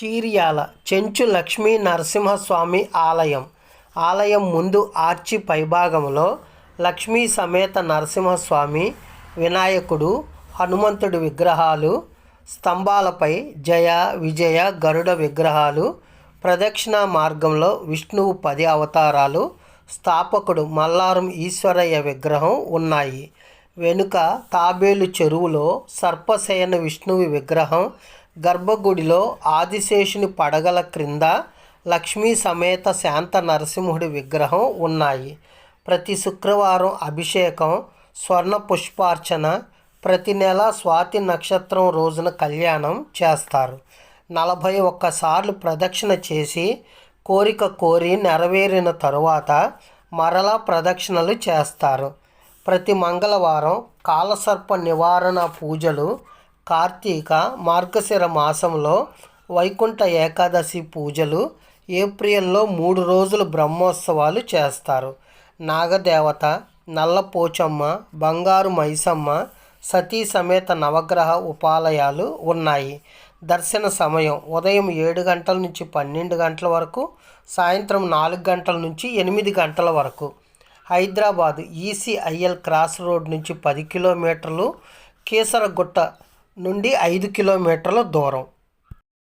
చీర్యాల చెంచు లక్ష్మీ నరసింహస్వామి ఆలయం. ఆలయం ముందు ఆర్చి పైభాగంలో లక్ష్మీ సమేత నరసింహస్వామి వినాయకుడు హనుమంతుడి విగ్రహాలు స్తంభాలపై జయ విజయ గరుడ విగ్రహాలు ప్రదక్షిణ మార్గంలో విష్ణువు పది అవతారాలు స్థాపకుడు మల్లారం ఈశ్వరయ్య విగ్రహం ఉన్నాయి. వెనుక తాబేలు చెరువులో సర్పశయన విష్ణువు విగ్రహం గర్భగుడిలో ఆదిశేషుని పడగల క్రింద లక్ష్మీ సమేత శాంత నరసింహుడి విగ్రహం ఉన్నాయి. ప్రతి శుక్రవారం అభిషేకం స్వర్ణ పుష్పార్చన ప్రతి నెల స్వాతి నక్షత్రం రోజున కళ్యాణం చేస్తారు. నలభై ఒక్కసార్లు ప్రదక్షిణ చేసి కోరిక కోరి నెరవేరిన తరువాత మరలా ప్రదక్షిణలు చేస్తారు. ప్రతి మంగళవారం కాలసర్ప నివారణ పూజలు కార్తీక మార్గశిర మాసంలో వైకుంఠ ఏకాదశి పూజలు ఏప్రిల్లో మూడు రోజులు బ్రహ్మోత్సవాలు చేస్తారు. నాగదేవత నల్ల పోచమ్మ బంగారు మైసమ్మ సతీ సమేత నవగ్రహ ఉపాలయాలు ఉన్నాయి. దర్శన సమయం ఉదయం ఏడు గంటల నుంచి పన్నెండు గంటల వరకు సాయంత్రం నాలుగు గంటల నుంచి ఎనిమిది గంటల వరకు. హైదరాబాద్ ఈసీఐఎల్ క్రాస్ రోడ్ నుంచి పది కిలోమీటర్లు కీసరగుట్ట నుండి ఐదు కిలోమీటర్ల దూరం.